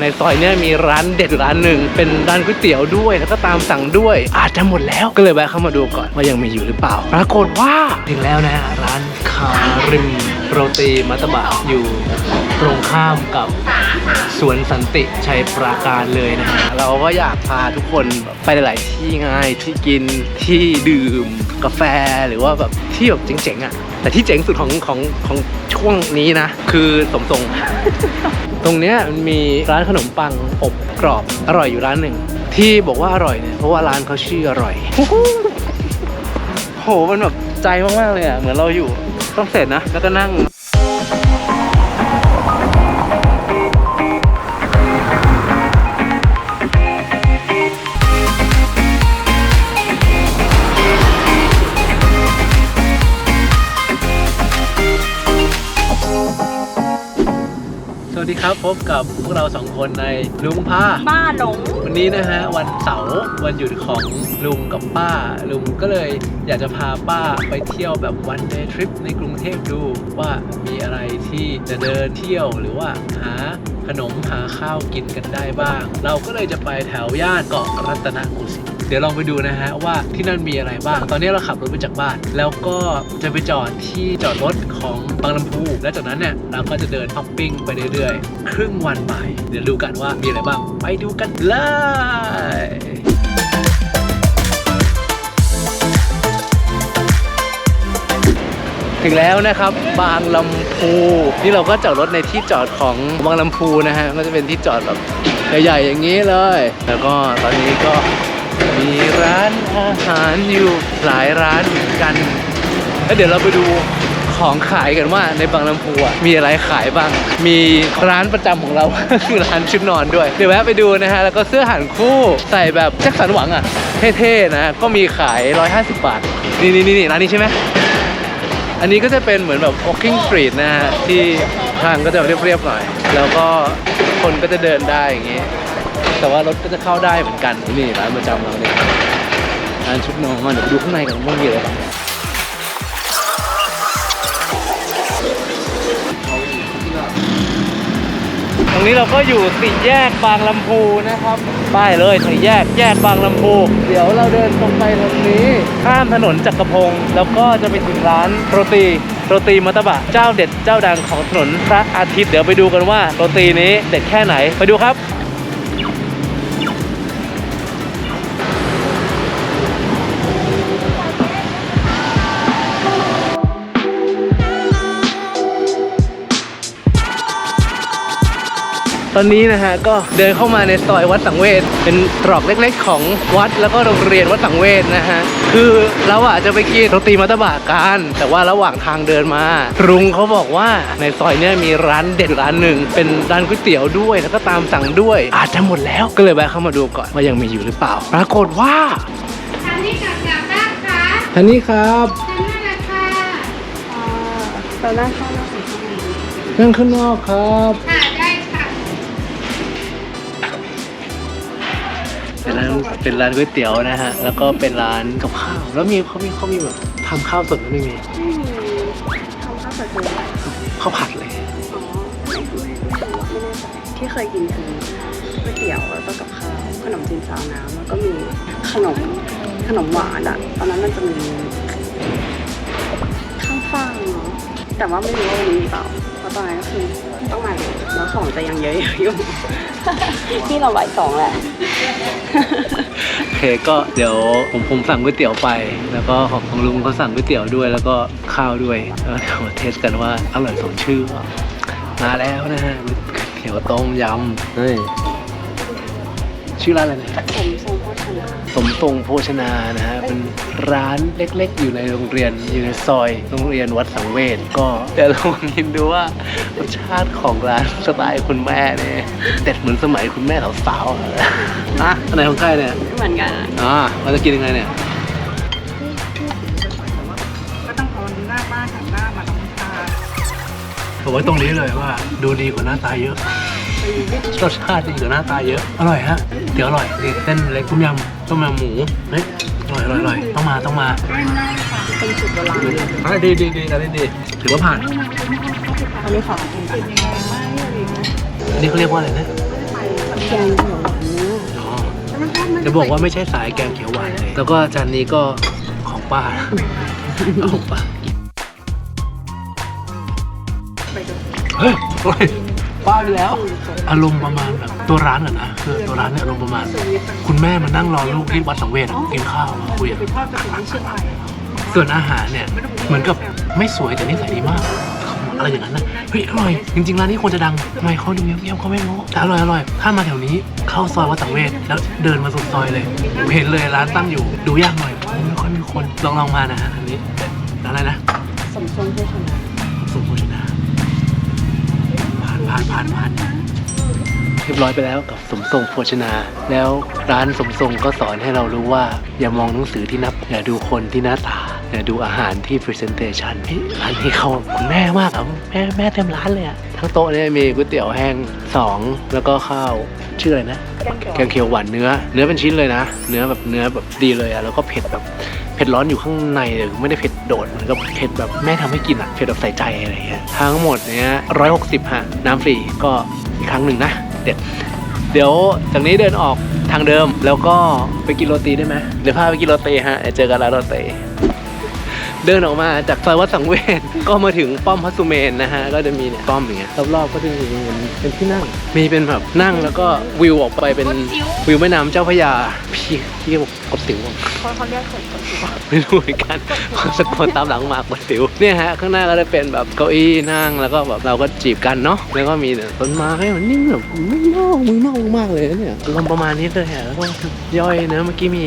ในซอยเนี้ยมีร้านเด็ดร้านหนึ่งเป็นร้านก๋วยเตี๋ยวด้วย แล้วก็ตามสั่งด้วย อาจจะหมดแล้วก็เลยแวะเข้ามาดูก่อนว่ายังมีอยู่หรือเปล่า ปรากฏว่าถึงแล้วนะร้านคาริมโรตีมัตตบะอยู่ตรงข้ามกับสวนสันติชัยปราการเลยนะฮะเราก็อยากพาทุกคนไปหลาย ๆ ที่ไงที่กินที่ดื่มกาแฟหรือว่าแบบที่แบบเจ๋ง ๆ อะ แต่ที่เจ๋งสุดของของของช่วงนี้นะ คือสมทรง ตรงเนี้ยมันมีร้านขนมปังอบกรอบอร่อยอยู่ร้านหนึ่ง ที่บอกว่าอร่อยเนี่ยเพราะว่าร้านเขาชื่ออร่อยโหมันแบบใจมากๆเลยอะเหมือนเราอยู่ต้องเสร็จนะ แล้วก็นั่ง ดีครับพบกับพวกเราสองคนในลุงพาบ้าหลง วันนี้นะฮะวันเสาร์วันหยุดของลุงกับป้า ลุงก็เลยอยากจะพาป้าไปเที่ยวแบบวันเดย์ทริปในกรุงเทพดูว่ามีอะไรที่จะเดินเที่ยวหรือว่าหาขนมหาข้าวกินกันได้บ้าง เราก็เลยจะไปแถวย่านเกาะรัตนโกสินทร์ เดี๋ยวลองไปดูนะฮะว่าที่นั่นมีอะไรบ้าง ตอนนี้เราขับรถไปจากบ้าน แล้วก็จะไปจอดที่จอดรถของบางลำพู และจากนั้นเนี่ยเราก็จะเดินช้อปปิ้งไปเรื่อยๆ ครึ่งวันบ่ายเดี๋ยวดูกันว่ามีอะไรบ้าง ไปดูกันเลยถึงแล้วนะครับบางลำพูนี่เราก็จอดรถในที่จอดของบางลำพูนะฮะก็จะเป็นที่จอดแบบใหญ่ๆอย่างนี้เลย แล้วก็ตอนนี้ก็ มีร้านอาหารอยู่หลายร้านเหมือนกัน แล้วเดี๋ยวเราไปดูของขายกันว่าในบางลำพูอะมีอะไรขายบ้าง มีร้านประจำของเรา คือร้านชุดนอนด้วย เดี๋ยวแวะไปดูนะฮะ แล้วก็เสื้อหันคู่ใส่แบบแจ็คสันหวังอะ เท่ๆนะ ก็มีขาย 150 บาท นี่นี่นี่ร้านนี้ใช่ไหม อันนี้ก็จะเป็นเหมือนแบบ walking street นะฮะ ที่ทางก็จะเรียบๆหน่อย แล้วก็คนก็จะเดินได้อย่างงี้ แต่ว่ารถก็จะเข้าได้เหมือนกันนี่ร้านประจำเราเนี่ยร้านชุดนอนเดี๋ยวไปดูข้างในกันว่ามีอะไรบ้างตรงนี้เราก็อยู่สี่แยกบางลำพูนะครับ ป้ายเลยสี่แยกแยกบางลำพูเดี๋ยวเราเดินตรงไปตรงนี้ ข้ามถนนจักรพงศ์แล้วก็จะไปถึงร้านโรตีโรตีมัตตบะเจ้าเด็ดเจ้าดังของถนนพระอาทิตย์เดี๋ยวไปดูกันว่าโรตีนี้เด็ดแค่ไหนไปดูครับ ตอนนี้นะฮะก็เดินเข้ามาในซอยวัดสังเวชเป็นตรอกเล็กๆ ของวัดแล้วก็โรงเรียนวัดสังเวชนะฮะคือเราอะจะไปกินโรตีมัตตบะกันแต่ว่าระหว่างทางเดินมาลุงเขาบอกว่าในซอยเนี้ยมีร้านเด็ดร้านหนึ่งเป็นร้านก๋วยเตี๋ยวด้วย แล้วก็ตามสั่งด้วย อาจจะหมดแล้วก็เลยแวะเข้ามาดูก่อนว่ายังมีอยู่หรือเปล่า ปรากฏว่าทางนี้กลับจากบ้านคะท่านนี้ครับทางนั้นแหละค่ะเรานั่งเข้านั่งสิข้างในนั่งข้างนอกครับ เป็นร้านเป็นร้านก๋วยเตี๋ยวนะฮะ แล้วก็เป็นร้านกับข้าว แล้วมีเขามีเขามีแบบทำข้าวสดไหมไม่มีไม่มีทำข้าวผัดคืออะไรข้าวผัดเลยอ๋อไม่ไม่ไม่ไม่แน่ใจที่เคยกินคือก๋วยเตี๋ยวแล้วก็กับข้าวขนมจีนซาวน้ำแล้วก็มีขนมขนมหวานอะตอนนั้นมันจะมีข้างฟ้างเนาะแต่ว่าไม่รู้ว่าวันนี้มีเปล่าเพราะตอนนั้นก็คือต้องมาเลย แล้วของจะยังเยอะอยู่ ที่เราบ่ายสองแหละ โอเคก็เดี๋ยวผมผมสั่งก๋วยเตี๋ยวไป แล้วก็ของของลุงเขาสั่งก๋วยเตี๋ยวด้วย แล้วก็ข้าวด้วยแล้วเดี๋ยวมาเทสกันว่าอร่อยสมชื่อเปล่ามาแล้วนะฮะก๋วยเตี๋ยวต้มยำเฮ้ยชื่อร้านอะไรนะผมทรงโภชนา สมทรงโภชนานะฮะเป็นร้านเล็กๆ อยู่ในโรงเรียนอยู่ในซอยโรงเรียนวัดสังเวชก็เดี๋ยวลองกินดูว่ารสชาติของร้านสไตล์คุณแม่เนี่ยเด็ดเหมือนสมัยคุณแม่สาวๆอะอะอันไหนของใครเนี่ยไม่เหมือนกันอะอ่าเราจะกินยังไงเนี่ยก็ต้องเอาหน้าบ้านหันหน้ามาทางตาผมว่าตรงนี้เลยว่า ดูดีกว่าหน้าตาเยอะรสชาติดีกว่าหน้าตาเยอะอร่อยฮะเดี๋ยวอร่อยนี่เส้นเล็กต้มยำ ต้มยำหมูเฮ้ยอร่อยอร่อยอร่อยต้องมาต้องมาเป็นสูตรโบราณเลยอะดีดีดีอันนี้ดีถือว่าผ่าน อันนี้ขอกินก่อนอันนี้เขาเรียกว่าอะไรนะเแกงเขียวหวานเนื้ออ๋อจะบอกว่าไม่ใช่สายแกงเขียวหวานเลย แล้วก็จานนี้ก็ของป้าของป้าไปดูเฮ้ย ป้าไปแล้ว อารมณ์ประมาณแบบตัวร้านอะนะคือตัวร้านเนี่ยอารมณ์ประมาณ คุณแม่มานั่งรอลูกที่วัดสังเวชอะกินข้าวอะคุยอะไปทอดกระถิ่นเชียงใหม่ส่วนอาหารเนี่ยเหมือนกับไม่สวยแต่นิสัยดีมาก อะไรอย่างนั้นนะเฮ้ยอร่อยจริงๆร้านนี้ควรจะดังทำไมเขาดูเงียบๆเขาไม่รู้แต่อร่อยอร่อยถ้ามาแถวนี้เข้าซอยวัดสังเวชแล้วเดินมาสุดซอยเลยเห็นเลยร้านตั้งอยู่ดูยากหน่อยไม่ค่อยมีคนลองลองมานะฮะอันนี้ร้านอะไรนะสมทรงโภชนาสมโภชน ผ่านผ่านผ่านเรียบร้อยไปแล้วกับสมทรงโภชนา แล้วร้านสมทรงก็สอนให้เรารู้ว่า อย่ามองหนังสือที่นับ อย่าดูคนที่หน้าตา อย่าดูอาหารที่ presentation เฮ้ยร้านนี้เขาคุณแม่มากครับแม่แม่เต็มร้านเลยอะทั้งโต๊ะเนี่ยมีก๋วยเตี๋ยวแห้งสองแล้วก็ข้าวชื่ออะไรนะ แกงเขียวหวานเนื้อ เนื้อเป็นชิ้นเลยนะ เนื้อแบบเนื้อแบบดีเลยอะแล้วก็เผ็ดแบบเผ็ดร้อนอยู่ข้างในเลยไม่ได้เผ็ดโดดมันก็เผ็ดแบบแม่ทำให้กินอะเผ็ดแบบใส่ใจอะไรเงี้ยทั้งหมดเนี้ยร้อยหกสิบฮะน้ำฟรีก็อีกครั้งหนึ่งนะเด็ดเดี๋ยวจากนี้เดินออกทางเดิมแล้วก็ไปกินโรตีได้ไหมเดี๋ยวพาไปกินโรตีฮะเดี๋ยวเจอกันร้านโรตี เดินออกมาจากซอยวัดสังเวชก็มาถึงป้อมพระสุเมนนะฮะก็จะมีเนี่ยป้อมอย่างเงี้ยรอบๆก็จะมีเป็นที่นั่ง มีเป็นแบบนั่งแล้วก็วิวออกไปเป็นวิวแม่น้ำเจ้าพระยาพี่พี่บอกกดสิวบอกเขาเขาเรียกคนคนที่ว่าไม่รู้เหมือนกันสะกดตามหลังมากกดสิวเนี่ยฮะข้างหน้าก็จะเป็นแบบเก้าอี้นั่งแล้วก็แบบเราก็จีบกันเนาะแล้วก็มีต้นไม้มันนิ่งแบบมึงนอกมึงนอกมากเลยนะเนี่ยลมประมาณนี้เลยอะแล้วก็ย่อยนะเมื่อกี้มี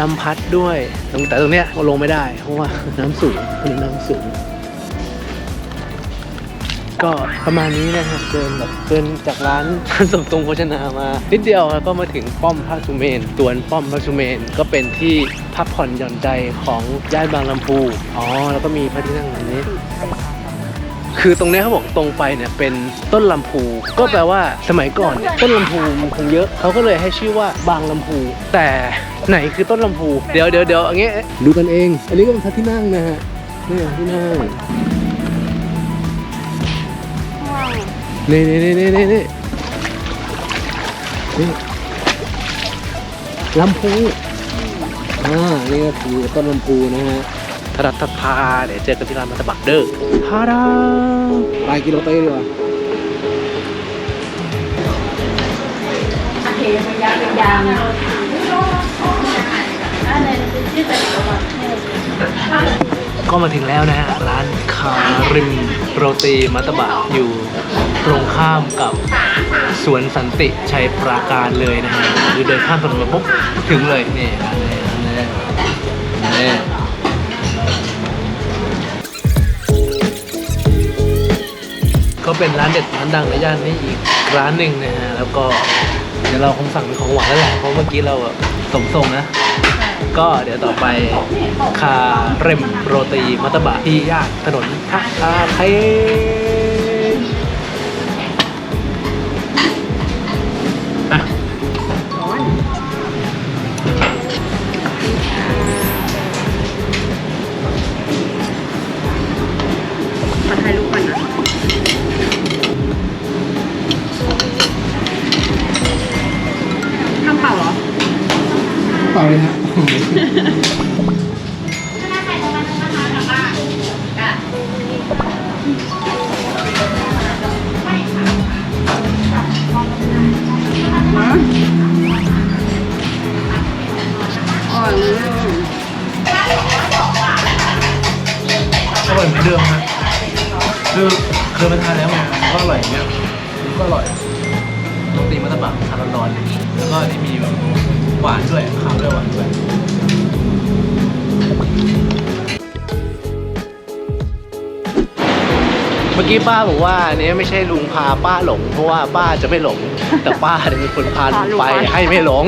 ลำพัดด้วย แต่ตรงเนี้ยลงไม่ได้ เพราะว่าน้ำสูงมันน้ำสูง ก็ประมาณนี้นะครับเดินแบบเดินจากร้านสมทรงโภชนามา นิดเดียวแล้วก็มาถึงป้อมพระสุเมนตัวนป้อมพระสุเมนก็เป็นที่พักผ่อนหย่อนใจของย่านบางลำพูอ๋อแล้วก็มีพระที่นั่งอันนี้ คือตรงเนี้ยเขาบอกตรงไปเนี่ยเป็นต้นลำพู ก็แปลว่าสมัยก่อนเนี่ยต้นลำพูมันคงเยอะเขาก็เลยให้ชื่อว่าบางลำพู แต่ไหนคือต้นลำพู เดี๋ยวเดี๋ยวเดี๋ยวอย่างเงี้ยดูกันเอง อันนี้ก็เป็นพระที่นั่งนะฮะนี่ที่นั่งนี่นี่นี่นี่นี่นี่นี่ลำพูอ่านี่ก็คือต้นลำพูนะฮะทา รัตพาเดี๋ยวเจอกันที่ร้านมัตตบักเดอร์ทาดาไปกินโรตีดีกว่าก็มาถึงแล้วนะฮะ ร้านคาริมโรตีมัตตบะอยู่ตรงข้ามกับสวนสันติชัยปราการเลยนะฮะคือเดินข้ามถนนมาปุ๊บถึงเลยนี่ร้านนี้ ก็เป็นร้านเด็ดร้านดังในย่านนี้อีกร้านหนึ่งนะฮะแล้วก็เดี๋ยวเราคงสั่งเป็นของหวานแล้วแหละเพราะเมื่อกี้เราแบบสมทรงนะก็เดี๋ยวต่อไปคาเรมโรตีมัตตบะที่ย่านถนนท่าคาเทอะมาถ่ายรูปก่อนนะ ล่าเลยฮะอ๋ออืมอร่อยเหมือนเดิมฮะคือเคยมาทานแล้วไงก็อร่อยอย่างเงี้ยก็อร่อยโรตีมันตตบะทานร้อนๆแล้วก็นี่มีแบบ หวานด้วยข้าวด้วยหวานด้วยเมื่อกี้ป้าบอกว่าอันนี้ไม่ใช่ลุงพาป้าหลง เพราะว่าป้าจะไม่หลง แต่ป้าเนี่ยเป็นคนพาลุงไปให้ไม่หลง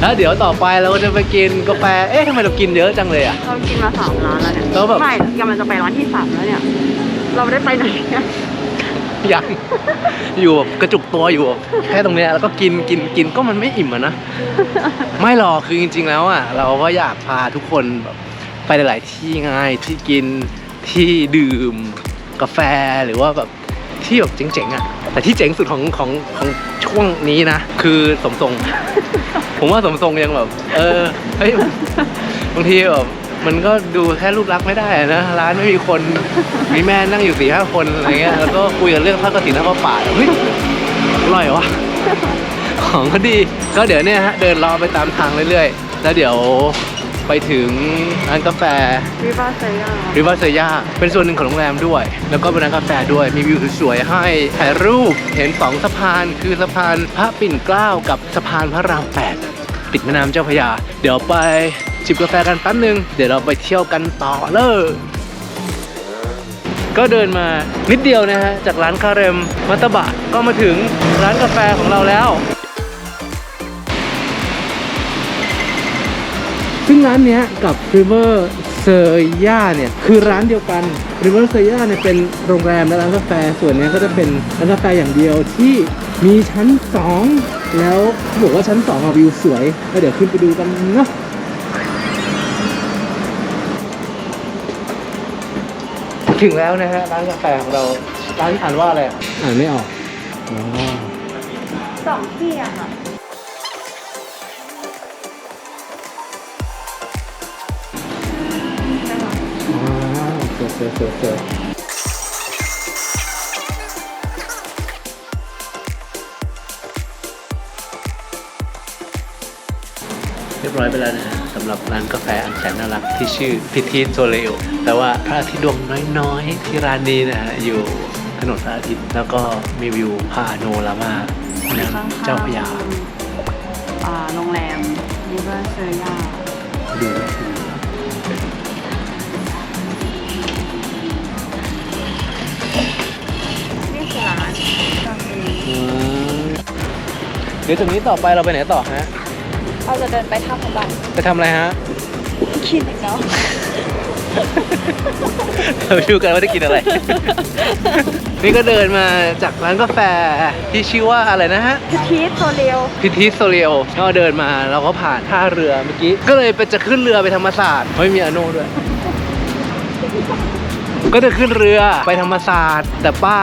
แล้วเดี๋ยวต่อไปเราก็จะไปกินกาแฟ เอ๊ะทำไมเรากินเยอะจังเลยอะ เรากินมาสามร้านแล้วเนี่ยแล้วแบบ ไม่กำลังจะไปร้านที่สามแล้วเนี่ย เราได้ไปไหนเนี่ย ยัง อยู่แบบกระจุกตัวอยู่แบบแค่ตรงเนี้ยแล้วก็กินกินกินก็มันไม่อิ่มอะนะ ไม่หรอกคือจริง ๆ แล้วอะเราก็อยากพาทุกคนแบบไปหลาย ๆ ที่ไงที่กินที่ดื่มกาแฟหรือว่าแบบที่แบบเจ๋งๆอะแต่ที่เจ๋งสุดของของของช่วงนี้นะ คือสมทรง ผมว่าสมทรงยังแบบ เออเฮ้ยบางทีแบบ มันก็ดูแค่รูปลักษณ์ไม่ได้นะร้านไม่มีคนมีแม่นั่งอยู่สี่ห้าคนอะไรเงี้ยแล้วก็คุยกันเรื่องทอดกระถิ่นทอดป่าเฮ้ยอร่อยวะของก็ดีก็เดี๋ยวเนี่ยฮะเดินรอไปตามทางเรื่อยๆ แล้วเดี๋ยวไปถึงร้านกาแฟวิบาเซย่าริเวอร์เซย่าเป็นส่วนหนึ่งของโรงแรมด้วย แล้วก็เป็นร้านกาแฟด้วยมีวิวสวยๆให้ถ่ายรูปเห็นสองสะพานคือสะพานพระปิ่นเกล้ากับสะพานพระรามแปดติดแม่น้ำเจ้าพระยา เดี๋ยวไป จิบกาแฟกันแป๊บนึง เดี๋ยวเราไปเที่ยวกันต่อเลยก็เดินมานิดเดียวนะฮะ จากร้านคาเรมมัตตบะก็มาถึงร้านกาแฟของเราแล้ว ซึ่งร้านนี้กับ River s e r y a เนี่ยคือร้านเดียวกัน River s e r y a เนี่ยเป็นโรงแรมและร้านกาแฟส่วนนี้ก็จะเป็นร้านกาแฟอย่างเดียวที่มีชั้น 2 แล้วเขาบอกว่าชั้น2อะวิวสวยก็เดี๋ยวขึ้นไปดูกันเนาะ ถึงแล้วนะฮะร้านกาแฟของเราร้านอ่านว่าอะไรอะอ่านไม่ออกอ๋อสองที่อะค่ะอ๋อสวยสวยสวยสวยเรียบร้อยไปแล้วนะฮะสำหรับร้านกาแฟอันแสนน่ารักที่ชื่อพิธีโซเลโอแต่ว่าพระอาทิตย์ดวงน้อยๆ ที่ร้านนี้นะฮะอยู่ถนนพระอาทิตย์แล้วก็มีวิวพาโนรามาน้ำเจ้าพระยาอ่าโรงแรมวิบาเซย่าดูนะนี่คือร้านกาแฟอืมเดี๋ยวจากนี้ต่อไปเราไปไหนต่อฮะ เราจะเดินไปท่าพระบาทไปทำอะไรฮะคิดอีกแล้วเราไปดูกันว่าได้กินอะไร นี่ก็เดินมาจากร้านกาแฟที่ชื่อว่าอะไรนะฮะพีทโซเลียวพิธีโซเลียวก็เดินมาเราก็ผ่านท่าเรือเมื่อกี้ ก็เลยไปจะขึ้นเรือไปธรรมศาสตร์ไม่มีอาโน่ด้วย ก็จะขึ้นเรือไปธรรมศาสตร์ แต่ป้า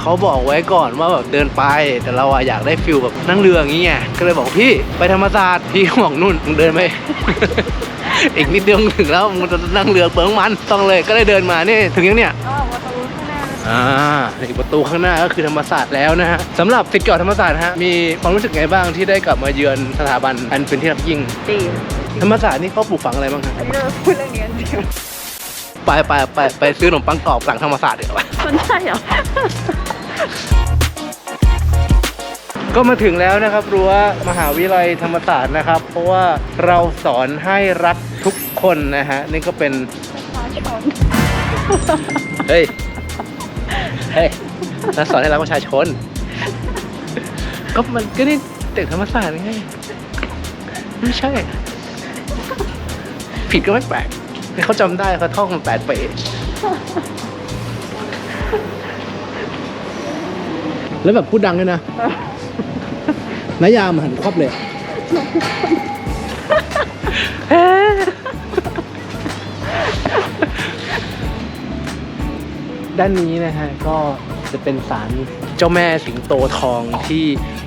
เขาบอกไว้ก่อนว่าแบบเดินไป แต่เราอะอยากได้ฟิลแบบนั่งเรืออย่างงี้ไงก็เลยบอกพี่ไปธรรมศาสตร์พี่ก็บอกนุ่นมึงเดินไปอีกนิดเดียวมึงถึงแล้วมึงจะนั่งเรือเปลืองมันต้องเลยก็เลยเดินมานี่ถึงยังเนี่ยก็ประตูข้างหน้าอ่าอีกประตูข้างหน้าก็คือธรรมศาสตร์แล้วนะฮะสำหรับฟิตเก่าธรรมศาสตร์นะฮะมีความรู้สึกไงบ้างที่ได้กลับมาเยือนสถาบันอันเป็นที่รักยิ่งดีธรรมศาสตร์นี่เขาปลูกฝังอะไรบ้างฮะอันนี้เราพูดเรื่องนี้กันเดียว ไปไปไปไปซื้อขนมปังกรอบหลังธรรมศาสตร์เดี๋ยวไปมันใช่เหรอ ก็มาถึงแล้วนะครับรั้วมหาวิทยาลัยธรรมศาสตร์นะครับ เพราะว่าเราสอนให้รักทุกคนนะฮะนี่ก็เป็นเฮ้ยเฮ้ยเราสอนให้รักประชาชน ก็มันก็นี่เด็กธรรมศาสตร์ไงไม่ใช่ ผิดก็ไม่แปลกนี่ เขาจำได้เขาท่องมาแปดปีแล้วแบบพูดดังด้วยนะนายามหันครอบเลยด้านนี้นะฮะก็จะเป็นศาลเจ้าแม่สิงโตทองที่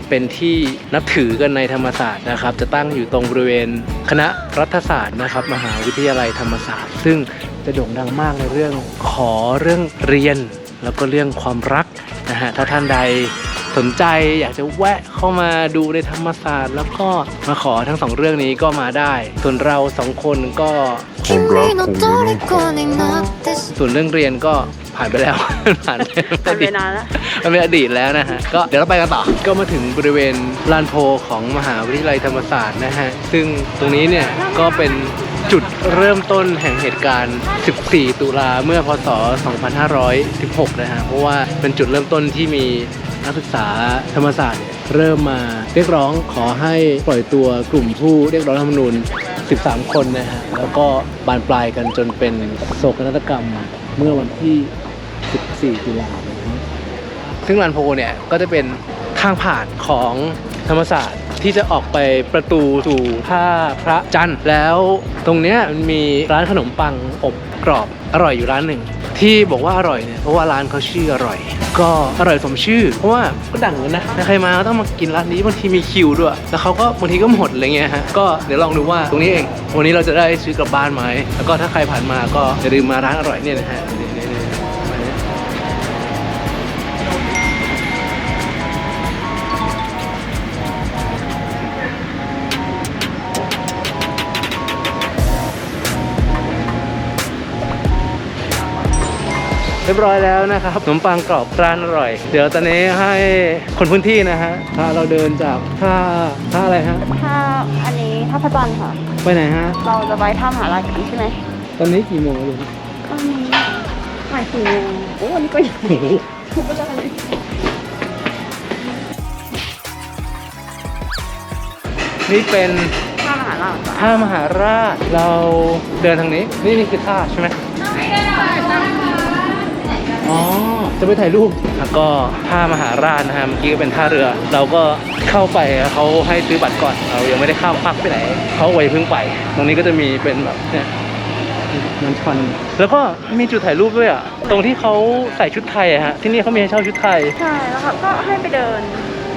เป็นที่นับถือกันในธรรมศาสตร์นะครับ จะตั้งอยู่ตรงบริเวณคณะรัฐศาสตร์นะครับ มหาวิทยาลัยธรรมศาสตร์ ซึ่งจะโด่งดังมากในเรื่องขอเรื่องเรียน แล้วก็เรื่องความรักนะฮะถ้าท่านใดสนใจอยากจะแวะเข้ามาดูในธรรมศาสตร์ แล้วก็มาขอทั้งสองเรื่องนี้ก็มาได้ ส่วนเราสองคนก็ คมรักคงไม่ส่วนเรื่องเรียนก็ผ่านไปแล้ว ผ่านผ่านไปนานแล้วเป็นอดีตแล้วนะฮะ ก็เดี๋ยวเราไปกันต่อ ก็มาถึงบริเวณลานโพของมหาวิทยาลัยธรรมศาสตร์นะฮะ ซึ่งตรงนี้เนี่ยก็เป็นจุดเริ่มต้นแห่งเหตุการณ์ 14 ตุลาเมื่อพศ 2516 นะฮะ เพราะว่าเป็นจุดเริ่มต้นที่มีนักศึกษาธรรมศาสตร์เริ่มมาเรียกร้องขอให้ปล่อยตัวกลุ่มผู้เรียกร้องรัฐธรรมนูญ 13 คนนะฮะ แล้วก็บานปลายกันจนเป็นโศกนาฏกรรมเมื่อวันที่ 14 ตุลาคมซึ่งลานโพเนี่ย ก็จะเป็นทางผ่านของธรรมศาสตร์ที่จะออกไปประตูสู่ท่าพระจันทร์แล้วตรงเนี้ยมันมีร้านขนมปังอบกรอบอร่อยอยู่ร้านหนึ่ง ที่บอกว่าอร่อยเนี่ยเพราะว่าร้านเขาชื่ออร่อย ก็อร่อยสมชื่อ เพราะว่าก็ดังเหมือนกันนะใครมาก็ต้องมากินร้านนี้บางทีมีคิวด้วย แล้วเขาก็บางทีก็หมดอะไรเงี้ยฮะก็เดี๋ยวลองดูว่าตรงนี้เองวันนี้เราจะได้ซื้อกลับบ้านไหมแล้วก็ถ้าใครผ่านมาก็อย่าลืมมาร้านอร่อยเนี่ยนะฮะ เรียบร้อยแล้วนะครับขนมปังกรอบร้านอร่อย เดี๋ยวตอนนี้ให้คนพื้นที่นะฮะพาเราเดินจากท่าท่าอะไรฮะถ้าอันนี้ถ้าพระจันทร์ค่ะ ไปไหนฮะ เราจะไปท่ามหาลัยกันใช่ไหมตอนนี้กี่โมงลุงตอนนี้บ่ายสี่โมงโอ้วันนี้ก็ยังโอ้โหทุกเวลาเลยนี่เป็นท่ามหาลัยจ้ะท่ามหาราชเราเดินทางนี้ นี่นี่คือท่าใช่ไหมอ๋อ จะไปถ่ายรูปแล้วก็ท่ามหาราชนะฮะเมื่อกี้ก็เป็นท่าเรือ เราก็เข้าไปเขาให้ซื้อบัตรก่อนเรายังไม่ได้เข้าพักไปไหนเขาไว้เพิ่งไป ตรงนี้ก็จะมีเป็นแบบเนี่ยมันชันแล้วก็มีจุดถ่ายรูปด้วยอะตรงที่เขาใส่ชุดไทยอะฮะที่นี่เขามีให้เช่าชุดไทย ใช่แล้วค่ะก็ให้ไปเดิน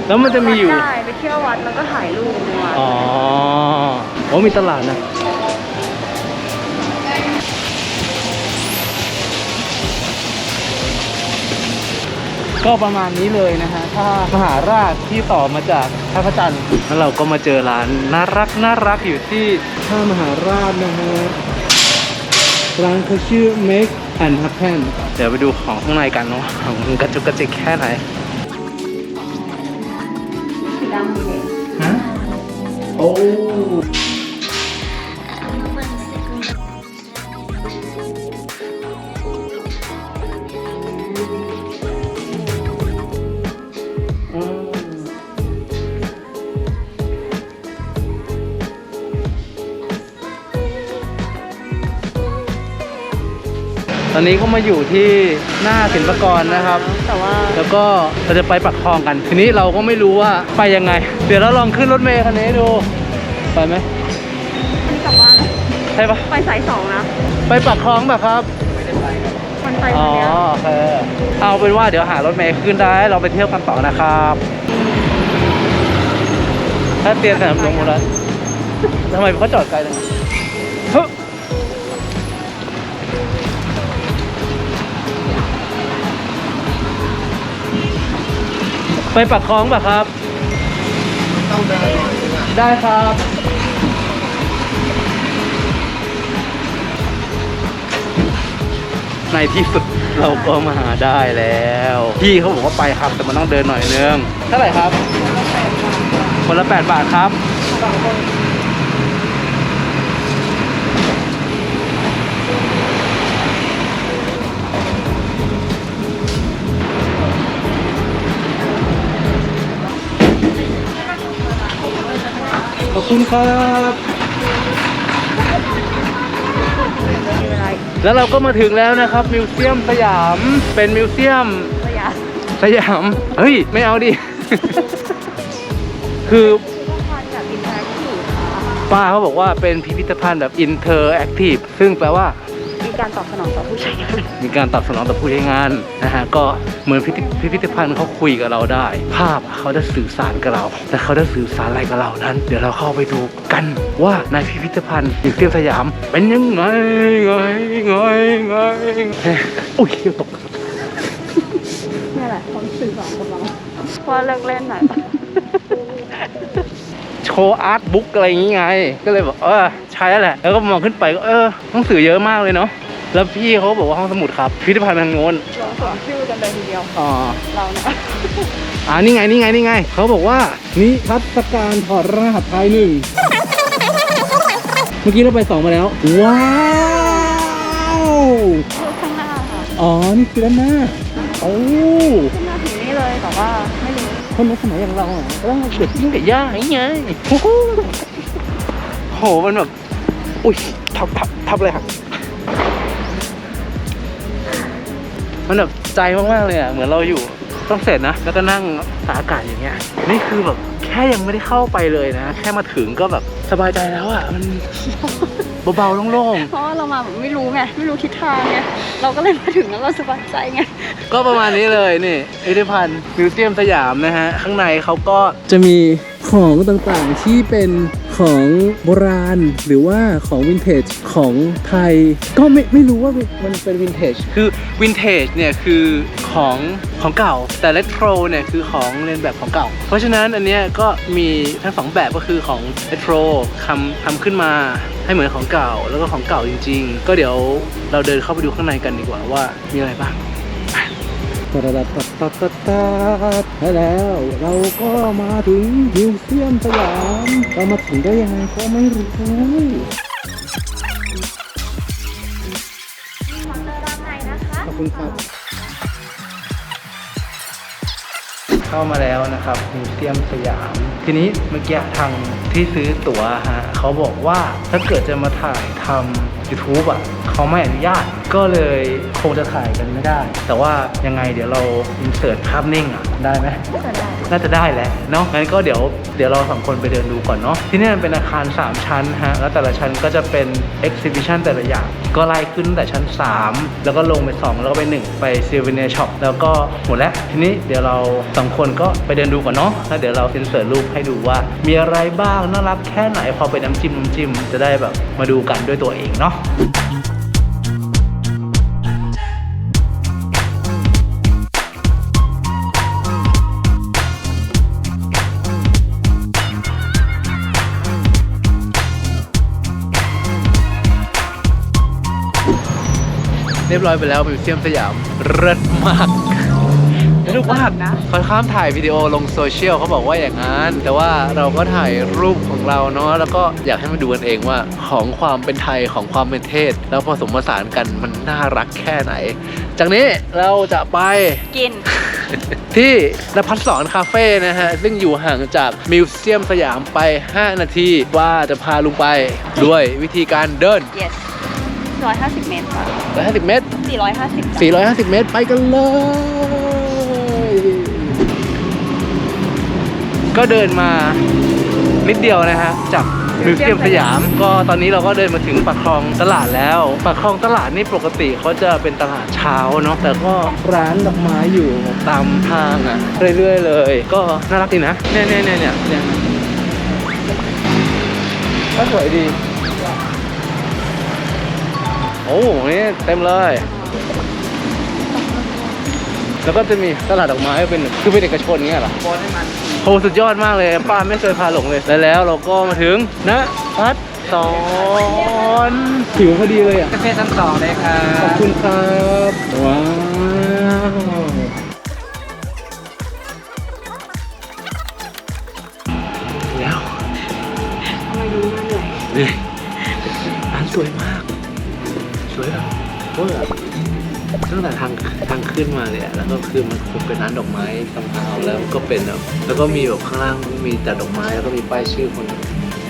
แล้วมันจะมีอยู่ได้ไปเที่ยววัดแล้วก็ถ่ายรูปในวัดอ๋อโอ้มีตลาดนะ ก็ประมาณนี้เลยนะฮะถ้ามหาราชที่ต่อมาจากท่าพระจันทร์แล้วเราก็มาเจอร้านน่ารักน่ารักอยู่ที่ท่ามหาราชนะฮะร้านเขาชื่อ Make and Happen เดี๋ยวไปดูของข้างในกันเนาะของมันกระจุกกระจิกแค่ไหนสีดำเลยฮะโอ้ อนนี้ก็มาอยู่ที่หน้าศิลปากรนะครับ แต่ว่าแล้วก็เราจะไปปักคลองกัน ทีนี้เราก็ไม่รู้ว่าไปยังไง เดี๋ยวเราลองขึ้นรถเมล์คันนี้ดู ไปไหมอันนี้กลับบ้านใช่ปะไปสายสองนะไปปักคลองแบบครับมันไปอ๋วัอนเนี้ยโอเคเอาเป็นว่าเดี๋ยวหารถเมล์ขึ้นได้ เราไปเที่ยวกันต่อนะครับ ถ้าเตรียมสนามหลวงหมดแล้วทำไมเขาจอดไกลจัง ไปปักคลองป่ะครับได้ครับ ในที่สุดเราก็มาได้แล้ว พี่เขาบอกว่าไปครับแต่มันต้องเดินหน่อยนึงเท่าไหร่ครับ คนละ 8 บาทครับ อบคุณครับมีเวลาอีกแล้วเราก็มาถึงแล้วนะครับ มิวเซียมสยาม เป็นมิวเซียมระยะสยาม เฮ้ย ไม่เอาดิ คือพันกับอินเทอร์แอคทีฟค่ะป้าเขาบอกว่าเป็นพิพิธภัณฑ์แบบอินเทอร์แอคทีฟซึ่งแปลว่ามี การตอบสนองต่อผู้ใช้งานมีการตอบสนองต่อผู้ใช้งานนะฮะก็เหมือนพิพิธพิพิธภัณฑ์เขาคุยกับเราได้ ภาพเขาได้สื่อสารกับเรา แต่เขาได้สื่อสารอะไรกับเรานั้น เดี๋ยวเราเข้าไปดูกันว่าในพิพิธภัณฑ์มิวเซียมสยามเป็นยังไงไงไงไงอุ้ยตกนี่แหละความสื่อสารกับเราพอเลิกเล่นหน่อยโชว์อาร์ตบุ๊กอะไรอย่างงี้ไง ก็เลยบอกเออใช่แล้วแหละ แล้วก็มองขึ้นไปก็เออหนังสือเยอะมากเลยเนาะ แล้วพี่เขาบอกว่าห้องสมุดครับพิพิธภัณฑ์ทางโน้นลองสวมชื่อกันเลยทีเดียว อ๋อเราเนี่ยอ่านี่ไงนี่ไงนี่ไงเขาบอกว่านิทรรศการถอดรหัสภายหนึ่งเมื่อกี้เราไปสองมาแล้ว ว้าวชื่อข้างหน้าค่ะ อ๋อ นี่คือด้านหน้าโอ้ขึ้นหน้าถึงนี่เลยแต่ว่าไม่รู้คนในสมัยอย่างเราอะก็ต้องเด็กยิ่งเด็กย่าอย่างเงี้ยโอ้โหโหมันแบบอุ้ยทับทับทับเลยครับ มันแบบใจมากๆเลยอะเหมือนเราอยู่ต้องเสร็จนะแล้วก็นั่งตากอากาศอย่างเงี้ยนี่คือแบบแค่ยังไม่ได้เข้าไปเลยนะ แค่มาถึงก็แบบสบายใจแล้วอะมัน เบาๆโล่งเพราะว่าเรามาแบบไม่รู้ไงไม่รู้ทิศทางไงเราก็เลยมาถึงแล้วเราสบายใจไงๆ ก็ประมาณนี้เลยนี่พิพิธภัณฑ์มิวเซียมสยามนะฮะ ข้างในเขาก็จะมีของต่างๆที่เป็นของโบราณ หรือว่าของวินเทจของไทย ก็ไม่ไม่รู้ว่ามันเป็นวินเทจคือวินเทจเนี่ยคือของของเก่าแต่เลโทรเนี่ยคือของเรียนแบบของเก่า เพราะฉะนั้นอันเนี้ยก็มีทั้งสองแบบก็คือของเลโทรทำทำขึ้นมา ให้เหมือนของเก่าแล้วก็ของเก่าจริง ๆ ก็เดี๋ยวเราเดินเข้าไปดูข้างในกันดีกว่าว่ามีอะไรบ้างตาตาตาตาตาตาแล้วเราก็มาถึงมิวเซียมสยามเรามาถึงได้ยังไงก็ไม่รู้ขอบคุณครับ เข้ามาแล้วนะครับมิวเซียมสยาม ทีนี้เมื่อกี้ทางที่ซื้อตั๋วฮะเขาบอกว่าถ้าเกิดจะมาถ่ายทำ YouTube อะเขาไม่อนุญาต ก็เลยคงจะถ่ายกันไม่ได้ แต่ว่ายังไงเดี๋ยวเราอินเสิร์ตภาพนิ่งอะได้ไหม น่าจะได้แหละเนาะงั้นก็เดี๋ยวเดี๋ยวเราสองคนไปเดินดูก่อนเนาะที่นี่มันเป็นอาคาร 3 ชั้นฮะแล้วแต่ละชั้นก็จะเป็น exhibition แต่ละอย่าง ก็ไล่ขึ้นตั้งแต่ชั้น 3 แล้วก็ลงไป 2 แล้วก็ไป 1 ไป s ิ v เ n i r Shop แล้วก็หมดแล้วทีนี้เดี๋ยวเราสองคนก็ไปเดินดูก่อนเนาะแล้วเดี๋ยวเราเซ็นเสิร์ตรูปให้ดูว่า มีอะไรบ้างน่ารักแค่ไหนพอไปนน้ำจิ้มน้ำจิ้มจะได้แบบมาดูกันด้วยตัวเองเนาะเรียบร้อยไปแล้วมิวเซียมสยามเลิศมาก สนุกมากนะค่อยข้ามถ่ายวิดีโอลงโซเชียลเขาบอกว่าอย่างนั้น แต่ว่าเราก็ถ่ายรูปของเราเนาะแล้วก็อยากให้มาดูกันเองว่าของความเป็นไทยของความเป็นเทศ แล้วผสมผสานกันมันน่ารักแค่ไหน จากนี้เราจะไปกิน ที่นภัสสอนคาเฟ่นะฮะ ซึ่งอยู่ห่างจากมิวเซียมสยามไป 5 นาที ว่าจะพาลุงไปด้วยวิธีการเดิน yes 150 เมตรค่ะ150 เมตร 450จ้ะ450 เมตรไปกันเลย ก็เดินมานิดเดียวนะฮะจากมิวเซียมสยาม ก็ตอนนี้เราก็เดินมาถึงปากคลองตลาดแล้วปากคลองตลาดนี่ปกติเขาจะเป็นตลาดเช้าเนาะแต่ก็ร้านดอกไม้อยู่ตามทางอะเรื่อยๆเลย ก็น่ารักดีนะเนี่ยเนี่ยเนี่ยเนี่ยเนี่ยก็สวยดี โอ้นี่เต็มเลยแล้วก็จะมีตลาดดอกไม้เป็นคือเป็นเอกชนเงี้ยหรอโห สุดยอดมากเลยป้าไม่เคยพาหลงเลยแล้วแล้วเราก็มาถึงนะพัดสอนผิวพอดีเลยอะกาแฟชั้นสองเลยค่ะขอบคุณครับว้าวแล้วทำไมดูน่าเหนื่อยเหนื่อยร้านสวยมาก สวยแบบเวอร์อะ ตั้งแต่ทางทางขึ้นมาเลยอะแล้วก็คือมันคงเป็นร้านดอกไม้ตำพาวแล้วก็เป็นแบบแล้วก็มีแบบข้างล่างมีแต่ดอกไม้แล้วก็มีป้ายชื่อคน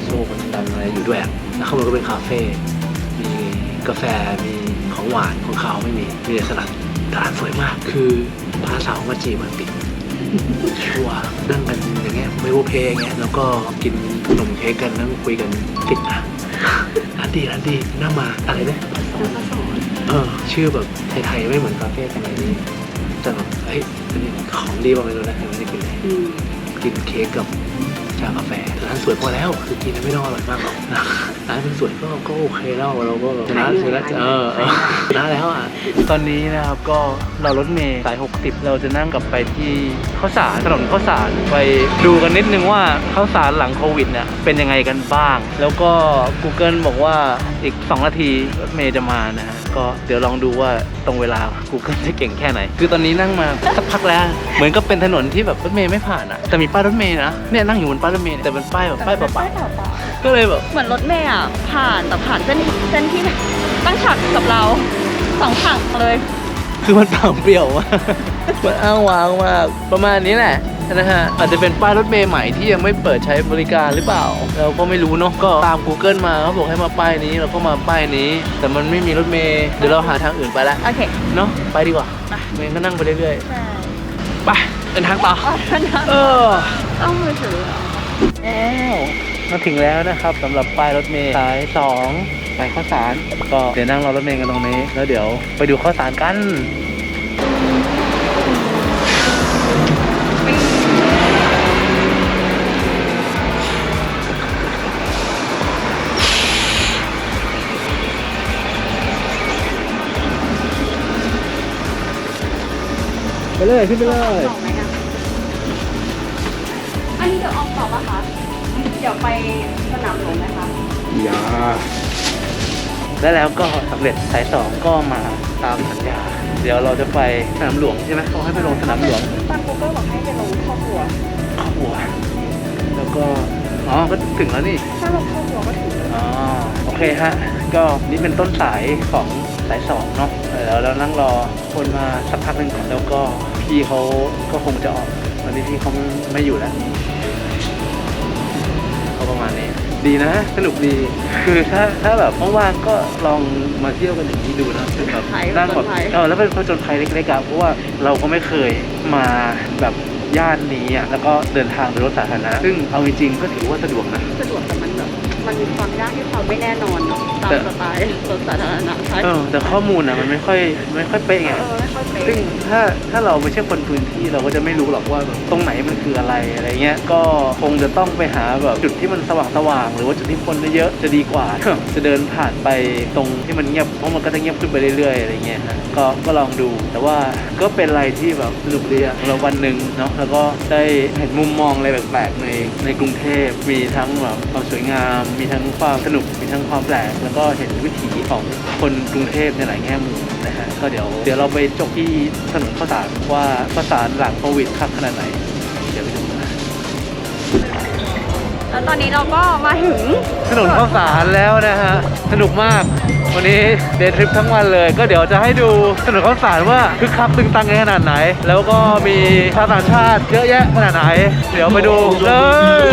โซ่คนดังอะไรอยู่ด้วยอะแล้วข้างบนก็เป็นคาเฟ่มีกาแฟมีของหวานของขาวไม่มีมีแต่สลัดร้านสวยมาก คือพาสาวมาจีบมันติดชัวร์นั่งกันอย่างเงี้ยไม่โอเพอย่างเงี้ยแล้วก็กินขนมเค้กกันนั่งคุยกันติดอะร้านดีร้านดีน่ามาอะไรเนี่ยเออ ชื่อแบบไทยๆไม่เหมือนคาเฟ่สมัยนี้แต่แบบเฮ้ยอันนี้ของดีบ้างไม่รู้นะยังไม่ได้กินเลยอืมกินเค้กกับชากาแฟแต่ร้านสวยพอแล้วคือกินไม่ต้องอร่อยมากหรอกนะร้านมันสวยก็ก็โอเคแล้วเราก็ชนะชนะเออเออชนะแล้วอะตอนนี้นะครับก็เรารถเมย์สาย 60 เราจะนั่งกลับไปที่ข้าวสารถนนข้าวสารไปดูกันนิดนึงว่าข้าวสารหลังโควิดเนี่ยเป็นยังไงกันบ้าง แล้วก็ Google บอกว่า อีก 2 นาทีรถเมย์จะมานะฮะก็เดี๋ยวลองดูว่าตรงเวลา Google จะเก่งแค่ไหน คือตอนนี้นั่งมาสักพักแล้ว เหมือนกับเป็นถนนที่แบบรถเมย์ไม่ผ่านอะแต่มีป้ายรถเมย์นะเนี่ยนั่งอยู่บนป้ายรถเมย์แต่เป็นป้ายแบบป้ายเปล่าๆก็เลยแบบเหมือนรถเมย์อะผ่านแต่ผ่านเส้นเส้นที่ตั้งฉากกับเราสองฝั่งเลย คือมันเปล่าเปลี่ยวมากมันอ้างว้างมากประมาณนี้แหละ นะฮะอาจจะเป็นป้ายรถเมย์ใหม่ที่ยังไม่เปิดใช้บริการหรือเปล่า เราก็ไม่รู้เนาะก็ตาม Google มาเขาบอกให้มาป้ายนี้เราก็มาป้ายนี้ แต่มันไม่มีรถเมย์เดี๋ยวเราหาทางอื่นไปละโอเค เนาะไปดีกว่าเมย์ก็นั่งไปเรื่อยใช่ๆไปเดินทางต่ออ๋อท่านนะเออต้องมือถือเหรอแล้วมาถึงแล้วนะครับสำหรับป้ายรถเมล์สาย2ไปข้าวสารก็เดี๋ยวนั่งรอรถเมล์กันตรงนี้ แล้วเดี๋ยวไปดูข้าวสารกัน ไปเลยขึ้นไปเลยต่อไหมอะอันนี้เดี๋ยวออกต่อปะคะ เดี๋ยวไปสนามหลวงไหมคะยาและแล้วก็สำเร็จสายสองก็มาตามสัญญา เดี๋ยวเราจะไปสนามหลวงใช่ไหมเขาให้ไปลงสนามหลวงตอนกูเกอร์บอกให้ไปลงครอบครัว ข้าวบัว แล้วก็ อ๋อ ก็ถึงแล้วนี่ ถ้าลงครอบครัวก็ถึงเลยอ๋อโอเคฮะ ก็นี่เป็นต้นสายของสายสองเนาะแล้วเรานั่งรอคนมาสักพักหนึ่งก่อนแล้วก็ พี่เขาก็คงจะออกตอนนี้พี่เขาไม่อยู่แล้วก็ประมาณนี้ ดีนะ สนุกดี คือถ้าถ้าแบบว่างๆก็ลองมาเที่ยวกันอย่างนี้ดูนะคือแบบนั่งแบบเออแล้วเป็นผจญภัยเล็กๆอะเพราะว่าเราก็ไม่เคยมาแบบย่านนี้อะแล้วก็เดินทางโดยรถสาธารณะซึ่งเอาจริงๆก็ถือว่าสะดวกนะสะดวกแต่มันแบบ มันมีความยากที่ความไม่แน่นอนเนาะตามแต่สไตล์รถสาธารณะใช่เออแต่ข้อมูลอะมันไม่ค่อยไม่ค่อยเป๊ะไงเออไม่ค่อยเป๊ะซึ่งถ้าถ้าเราไม่ใช่คนพื้นที่เราก็จะไม่รู้หรอกว่าแบบตรงไหนมันคืออะไรอะไรเงี้ยก็คงจะต้องไปหาแบบจุดที่มันสว่างสว่างๆหรือว่าจุดที่คนเยอะๆจะดีกว่า จะเดินผ่านไปตรงที่มันเงียบเพราะมันก็จะเงียบขึ้นไปเรื่อยๆอะไรเงี้ยฮะก็ก็ลองดูแต่ว่าก็เป็นอะไรที่แบบสนุกดีอะเราวันหนึ่งเนาะแล้วก็ได้เห็นมุมมองอะไรแปลกๆในในกรุงเทพมีทั้งแบบความสวยงามมีทั้งความสนุกมีทั้งความแปลก แล้วก็เห็นวิถีของคนกรุงเทพในหลายแง่มุมนะฮะก็เดี๋ยวเดี๋ยวเราไปจบที่ถนนข้าวสารว่าข้าวสารหลังโควิดคักขนาดไหนเดี๋ยวไปดูนะแล้วตอนนี้เราก็มาถึงถนนข้าวสารแล้วนะฮะสนุกมากวันนี้เดททริปทั้งวันเลย ก็เดี๋ยวจะให้ดูถนนข้าวสารว่าคึกคักตึงตังกันขนาดไหน แล้วก็มีชาวต่างชาติเยอะแยะขนาดไหน เดี๋ยวไปดูเลย